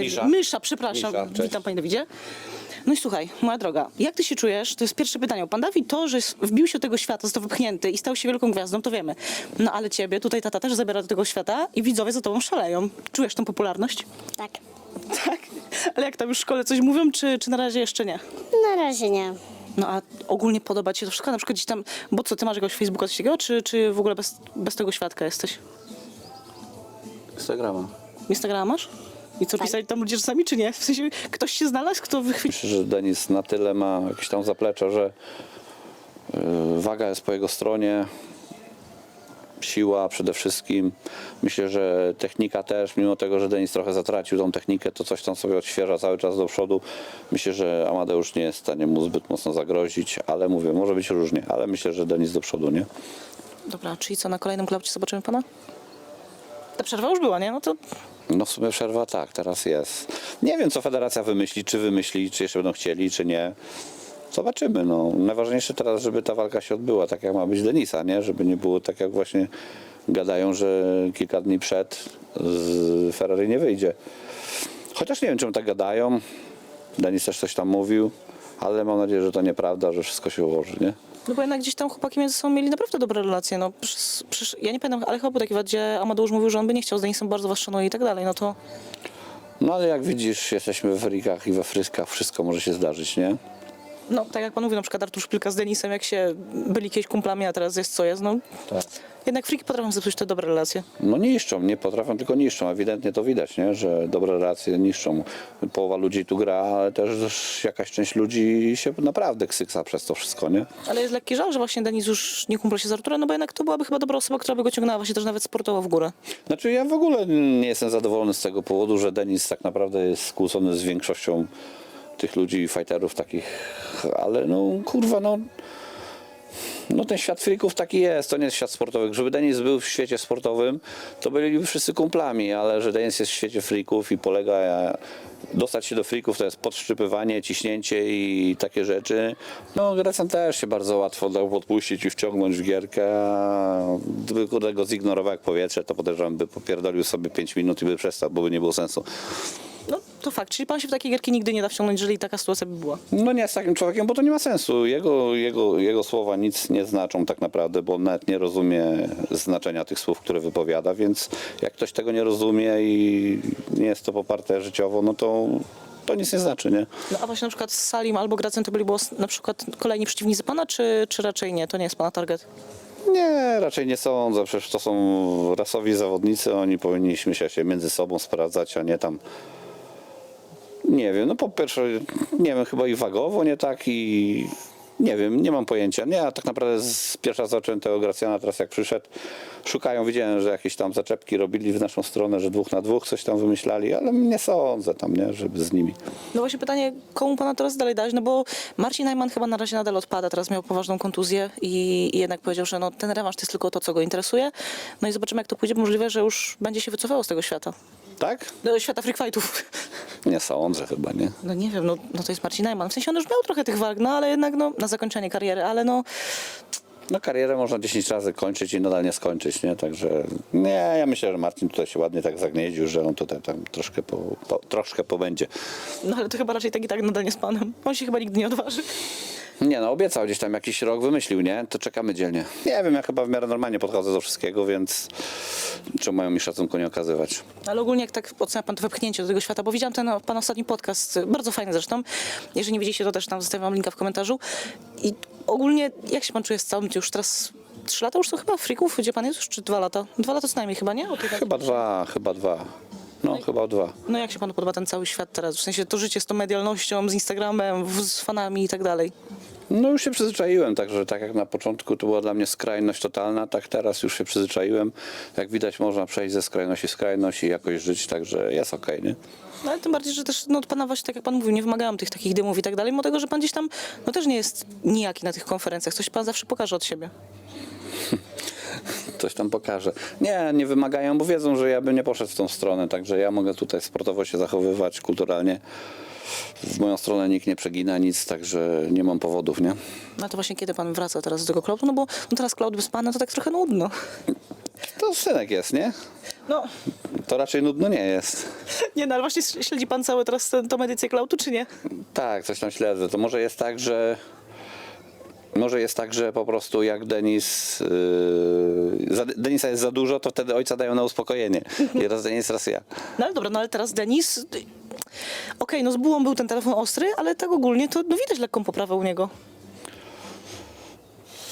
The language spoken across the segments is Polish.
Misza. Mysza, przepraszam. Misza, cześć. Witam Panie Dawidzie. No i słuchaj, moja droga, jak ty się czujesz? To jest pierwsze pytanie. Pan Dawid to, że wbił się do tego świata, został wypchnięty i stał się wielką gwiazdą, to wiemy. No ale ciebie, tutaj tata też zabiera do tego świata i widzowie za tobą szaleją. Czujesz tą popularność? Tak. Tak. Ale jak tam już w szkole coś mówią, czy, czy na razie jeszcze nie? Na razie nie. No a ogólnie podoba ci się to wszystko? Na przykład gdzieś tam, bo co, ty masz jakiegoś Facebooka coś takiego, czy, czy w ogóle bez, bez tego świadka jesteś? Instagrama. Instagrama masz? I co, pisali tam ludzie czasami, czy nie? W sensie, ktoś się znalazł, kto wychwycił? Myślę, że Denis na tyle ma jakieś tam zaplecze, że yy, waga jest po jego stronie, siła przede wszystkim. Myślę, że technika też, mimo tego, że Denis trochę zatracił tą technikę, to coś tam sobie odświeża cały czas do przodu. Myślę, że Amadeusz nie jest w stanie mu zbyt mocno zagrozić, ale mówię, może być różnie, ale myślę, że Denis do przodu, nie? Dobra, czyli co, na kolejnym klubcie zobaczymy pana? Ta przerwa już była, nie? No to No w sumie przerwa tak, teraz jest. Nie wiem, co federacja wymyśli, czy wymyśli, czy jeszcze będą chcieli, czy nie. Zobaczymy. No. Najważniejsze teraz, żeby ta walka się odbyła, tak jak ma być Denisa, nie? Żeby nie było tak, jak właśnie gadają, że kilka dni przed z Ferrari nie wyjdzie. Chociaż nie wiem, czemu tak gadają. Denis też coś tam mówił, ale mam nadzieję, że to nieprawda, że wszystko się ułoży, nie? No bo jednak gdzieś tam chłopaki między sobą mieli naprawdę dobre relacje. No, przecież, przecież ja nie pamiętam, ale chyba był taki wad, gdzie Amadeusz mówił, że on by nie chciał z Denisem, bardzo was szanuje i tak dalej. No to No ale jak widzisz, jesteśmy w frikach i we fryskach, wszystko może się zdarzyć, nie? No, tak jak pan mówi, na przykład Artur Szpilka z Denisem, jak się byli kiedyś kumplami, a teraz jest co jest, no Tak. jednak friki potrafią zepsuć te dobre relacje. No niszczą, nie potrafią, tylko niszczą. Ewidentnie to widać, nie? że dobre relacje niszczą. Połowa ludzi tu gra, ale też jakaś część ludzi się naprawdę ksyksa przez to wszystko, nie? Ale jest lekki żal, że właśnie Denis już nie kumpla się z Arturem, no bo jednak to byłaby chyba dobra osoba, która by go ciągnęła właśnie też nawet sportowo w górę. Znaczy ja w ogóle nie jestem zadowolony z tego powodu, że Denis tak naprawdę jest skłócony z większością tych ludzi, fighterów takich, ale no kurwa, no no ten świat frików taki jest, to nie jest świat sportowy. Żeby Denis był w świecie sportowym, to byliby wszyscy kumplami, ale że Denis jest w świecie frików i polega, dostać się do frików to jest podszczypywanie, ciśnięcie i takie rzeczy. No Grecjan też się bardzo łatwo dał podpuścić i wciągnąć w gierkę, gdyby go zignorował jak powietrze, to podejrzewam by popierdolił sobie 5 minut i by przestał, bo by nie było sensu. To fakt, czyli pan się w takiej gierki nigdy nie da wciągnąć, jeżeli taka sytuacja by była. No nie z takim człowiekiem, bo to nie ma sensu. Jego, jego, jego słowa nic nie znaczą tak naprawdę, bo on nawet nie rozumie znaczenia tych słów, które wypowiada, więc jak ktoś tego nie rozumie i nie jest to poparte życiowo, no to, to nic nie znaczy, nie? No a właśnie na przykład z Salim albo Gracem to byli było na przykład kolejni przeciwnicy pana, czy, czy raczej nie? To nie jest pana target. Nie, raczej nie sądzę. Przecież to są rasowi zawodnicy, oni powinniśmy się między sobą sprawdzać, a nie tam. Nie wiem, no po pierwsze, nie wiem, chyba i wagowo nie tak i nie wiem, nie mam pojęcia. Nie, ja tak naprawdę z pierwsza zacząłem tego Gracjana, teraz jak przyszedł, szukają, widziałem, że jakieś tam zaczepki robili w naszą stronę, że dwóch na dwóch coś tam wymyślali, ale nie sądzę tam, nie, żeby z nimi. No właśnie pytanie, komu pana teraz dalej dać? No bo Marcin Najman chyba na razie nadal odpada, teraz miał poważną kontuzję i, i jednak powiedział, że no, ten rewanż to jest tylko to, co go interesuje. No i zobaczymy, jak to pójdzie. Możliwe, że już będzie się wycofało z tego świata. Tak? Do świata freak fightów. Nie sądzę chyba, nie? No nie wiem, no, no to jest Marcin Najman. W sensie on już miał trochę tych walk, no ale jednak no, na zakończenie kariery, ale no No karierę można 10 razy kończyć i nadal nie skończyć, nie? Także nie, ja myślę, że Marcin tutaj się ładnie tak zagnieździł, że on tutaj tam troszkę, po, po, troszkę pobędzie. No ale to chyba raczej tak i tak nadal nie z panem. On się chyba nigdy nie odważy. Nie no, obiecał gdzieś tam jakiś rok, wymyślił, nie? To czekamy dzielnie. Nie wiem, ja chyba w miarę normalnie podchodzę do wszystkiego, więc czemu mają mi szacunku nie okazywać? Ale ogólnie jak tak ocenia pan to wepchnięcie do tego świata, bo widziałam ten no, pan ostatni podcast, bardzo fajny zresztą. Jeżeli nie widzieliście, to też tam zostawiam linka w komentarzu. I ogólnie jak się pan czuje z całym tym już teraz trzy lata już są chyba freaków, gdzie pan jest już, czy dwa lata? Dwa lata co najmniej chyba, nie? Chyba dwa, chyba dwa. No, chyba dwa. No jak się panu podoba ten cały świat teraz? W sensie to życie z tą medialnością, z Instagramem, w- z fanami i tak dalej. No już się przyzwyczaiłem, także tak jak na początku to była dla mnie skrajność totalna, tak teraz już się przyzwyczaiłem. Jak widać można przejść ze skrajności w skrajność i jakoś żyć, także jest okej, nie? No ale tym bardziej, że też no, od pana właśnie, tak jak pan mówił, nie wymagałam tych takich dymów i tak dalej, mimo tego, że pan gdzieś tam no, też nie jest nijaki na tych konferencjach. Coś pan zawsze pokaże od siebie. coś tam pokaże. Nie, nie wymagają, bo wiedzą, że ja bym nie poszedł w tą stronę, także ja mogę tutaj sportowo się zachowywać, kulturalnie. W moją stronę nikt nie przegina nic, także nie mam powodów, nie? No to właśnie kiedy pan wraca teraz do tego Cloudu? No bo no teraz Cloud bez pana to tak trochę nudno. To synek jest, nie? No, To raczej nudno nie jest. nie no, ale właśnie śledzi pan cały teraz ten, tą edycję Klautu, czy nie? Tak, coś tam śledzę. To może jest tak, że może jest tak, że po prostu jak Denis yy, za, Denisa jest za dużo, to wtedy ojca dają na uspokojenie. I raz Denis, raz ja. No ale dobra, no ale teraz Denis... Okej, no z bułą był ten telefon ostry, ale tak ogólnie to no widać lekką poprawę u niego.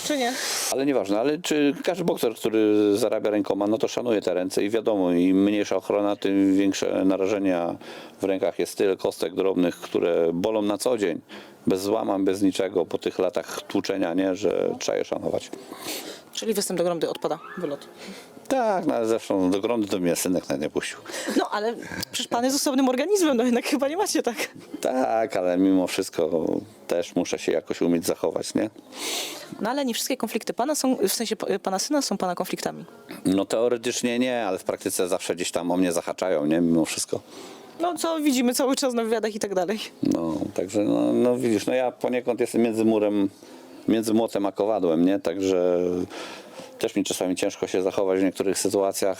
Czy nie? Ale nieważne, ale czy każdy bokser, który zarabia rękoma, no to szanuje te ręce i wiadomo, im mniejsza ochrona, tym większe narażenia w rękach jest tyle kostek drobnych, które bolą na co dzień, bez złamań, bez niczego, po tych latach tłuczenia, nie, że trzeba je szanować. Czyli występ do gromdy odpada, wylot. Tak, no ale zresztą do grądy to mnie synek nawet nie puścił. No ale przecież pan jest osobnym organizmem, no jednak chyba nie macie tak. Tak, ale mimo wszystko też muszę się jakoś umieć zachować, nie? No ale nie wszystkie konflikty pana są, w sensie pa- pana syna są pana konfliktami. No teoretycznie nie, ale w praktyce zawsze gdzieś tam o mnie zahaczają, nie? Mimo wszystko. No co widzimy cały czas na wywiadach i tak dalej. No, także no, no widzisz, no ja poniekąd jestem między murem, między młotem a kowadłem, nie? Także też mi czasami ciężko się zachować w niektórych sytuacjach,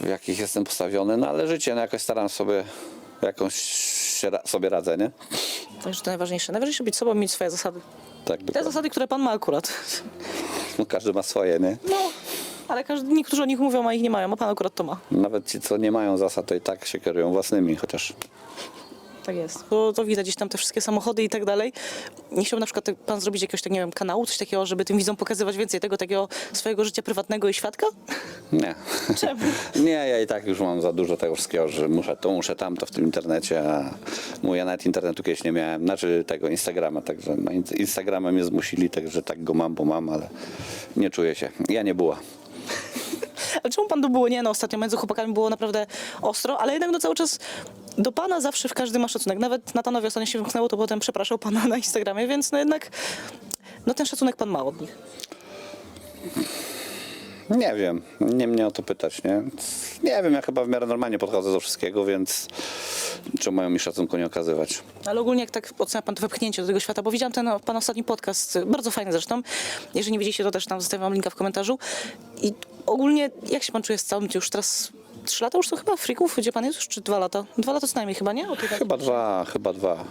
w jakich jestem postawiony, no ale życie, no jakoś staram sobie, jakąś sobie radzę, nie? Także to najważniejsze. Najważniejsze być sobą, mieć swoje zasady. Tak, Te dokładnie. zasady, które pan ma akurat. No, każdy ma swoje, nie? No, ale każdy, niektórzy o nich mówią, a ich nie mają, a pan akurat to ma. Nawet ci, co nie mają zasad, to i tak się kierują własnymi, chociaż Tak jest. Bo to widać gdzieś tam te wszystkie samochody i tak dalej. Nie chciałby na przykład pan zrobić jakiegoś, tak nie wiem, kanału, coś takiego, żeby tym widzom pokazywać więcej tego takiego swojego życia prywatnego i świadka? nie. Czemu? Nie, ja i tak już mam za dużo tego wszystkiego, że muszę to, muszę tamto w tym internecie, a mój ja nawet internetu kiedyś nie miałem, znaczy tego Instagrama, także in- Instagrama mnie zmusili, także tak go mam, bo mam, ale nie czuję się. Ja nie była. Ale czemu pan to było? Nie, no ostatnio między chłopakami było naprawdę ostro, ale jednak no cały czas do pana zawsze w każdym ma szacunek. Nawet Natanowi ostatnio się wymknęło, to potem przepraszał pana na Instagramie, więc no jednak no ten szacunek pan ma od nich. Nie wiem, nie mnie o to pytać, nie? Nie wiem, ja chyba w miarę normalnie podchodzę do wszystkiego, więc czemu mają mi szacunku nie okazywać? Ale ogólnie jak tak ocenia pan to wepchnięcie do tego świata, bo widziałam ten pan ostatni podcast, bardzo fajny zresztą. Jeżeli nie widzieliście, to też tam zostawiam linka w komentarzu. I ogólnie jak się pan czuje z całym, już teraz trzy lata już są chyba freaków, gdzie pan jest już, czy dwa lata? Dwa lata co najmniej chyba, nie? O. Chyba dwa, chyba dwa.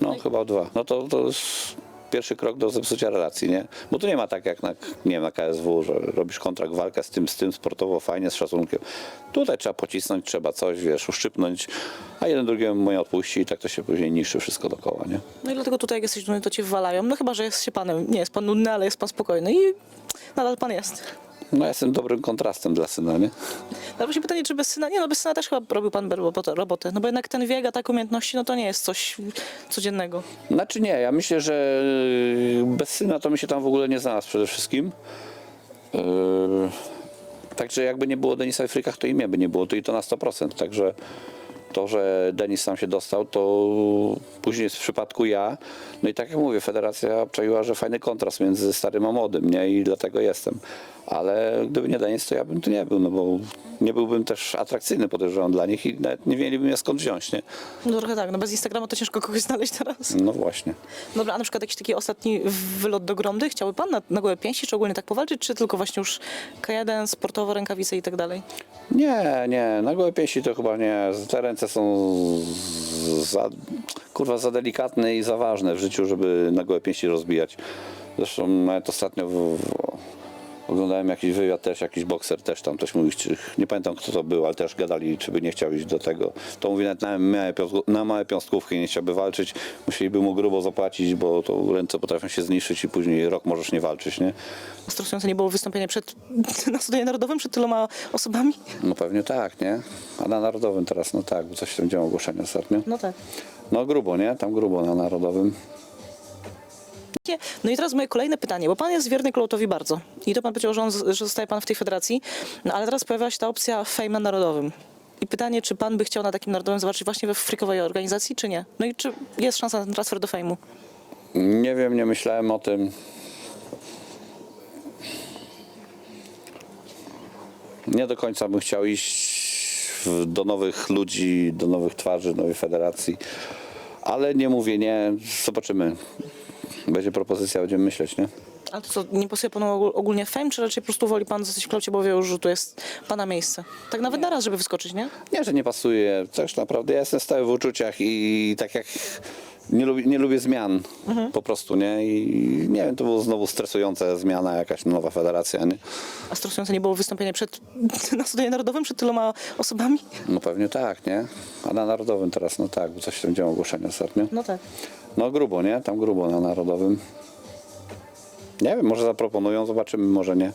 No, chyba dwa. No to, to jest pierwszy krok do zepsucia relacji, nie? Bo tu nie ma tak jak na, nie wiem, na KSW, że robisz kontrakt, walkę z tym, z tym, sportowo, fajnie, z szacunkiem. Tutaj trzeba pocisnąć, trzeba coś, wiesz, uszczypnąć, a jeden drugiemu nie odpuści i tak to się później niszczy wszystko dookoła, nie? No i dlatego tutaj jak jesteś nudny, to cię wywalają. No chyba, że jest się panem. Nie jest pan nudny, ale jest pan spokojny i nadal pan jest. No ja jestem dobrym kontrastem dla syna, nie? Ale właśnie pytanie, czy bez syna? Nie no, bez syna też chyba robił pan robotę. No bo jednak ten wiek, a tak umiejętności, no to nie jest coś codziennego. Znaczy nie, ja myślę, że yy, bez syna to mi się tam w ogóle nie znalazł przede wszystkim. Yy, Także jakby nie było Denisa w frykach, to i mnie by nie było, to i to na 100%. Także to, że Denis sam się dostał, to później jest w przypadku ja. No i tak jak mówię, federacja obczaiła, że fajny kontrast między starym a młodym, nie? I dlatego jestem. Ale gdyby nie Denis, to ja bym tu nie był, no bo nie byłbym też atrakcyjny, podejrzewam, dla nich i nawet nie mieliby mnie skąd wziąć, nie? No trochę tak, no bez Instagrama to ciężko kogoś znaleźć teraz. No właśnie. Dobra, a na przykład jakiś taki ostatni wylot do Gromdy? Chciałby pan na, na gołe pięści, czy ogólnie tak powalczyć, czy tylko właśnie już K1, sportowo, rękawice i tak dalej? Nie, nie, na gołe pięści to chyba nie. Te ręce są za, kurwa, za delikatne i za ważne w życiu, żeby na gołe pięści rozbijać. Zresztą nawet ostatnio w, w, oglądałem jakiś wywiad też, jakiś bokser też tam coś mówił, czy, nie pamiętam kto to był, ale też gadali, czy by nie chciał iść do tego. To mówi nawet na małe, na małe piąstkówki nie chciałby walczyć, musieliby mu grubo zapłacić, bo to ręce potrafią się zniszczyć i później rok możesz nie walczyć, nie? Stresujące nie było wystąpienie przed, na Stadionie Narodowym przed tyloma osobami? No pewnie tak, nie? A na Narodowym teraz, no tak, bo coś tam działo ogłoszenie ostatnio. No tak. No grubo, nie? Tam grubo na Narodowym. No i teraz moje kolejne pytanie, bo pan jest wierny Klautowi bardzo. I to pan powiedział, że, on, że zostaje pan w tej federacji, no ale teraz pojawia się ta opcja fame na narodowym. I pytanie, czy pan by chciał na takim narodowym zobaczyć właśnie we frikowej organizacji, czy nie? No i czy jest szansa na ten transfer do fejmu? Nie wiem, nie myślałem o tym. Nie do końca bym chciał iść w, do nowych ludzi, do nowych twarzy, nowej federacji. Ale nie mówię nie, zobaczymy. Będzie propozycja, będziemy myśleć, nie? A to co, nie pasuje panu ogól- ogólnie fame, czy raczej po prostu woli pan zostać w klaucie, bo wie już, że tu jest pana miejsce? Tak nawet na raz, żeby wyskoczyć, nie? Nie, że nie pasuje. Też naprawdę ja jestem stały w uczuciach i tak jak nie lubię, nie lubię zmian po prostu, nie? I nie wiem, to było znowu stresująca zmiana, jakaś nowa federacja, nie? A stresujące nie było wystąpienie przed, na Stadionie Narodowym przed tyloma osobami? No pewnie tak, nie? A na Narodowym teraz, no tak, bo coś tam działo ogłoszenie ostatnio. No tak. No grubo, nie? Tam grubo na Narodowym. Nie wiem, może zaproponują, zobaczymy, może nie.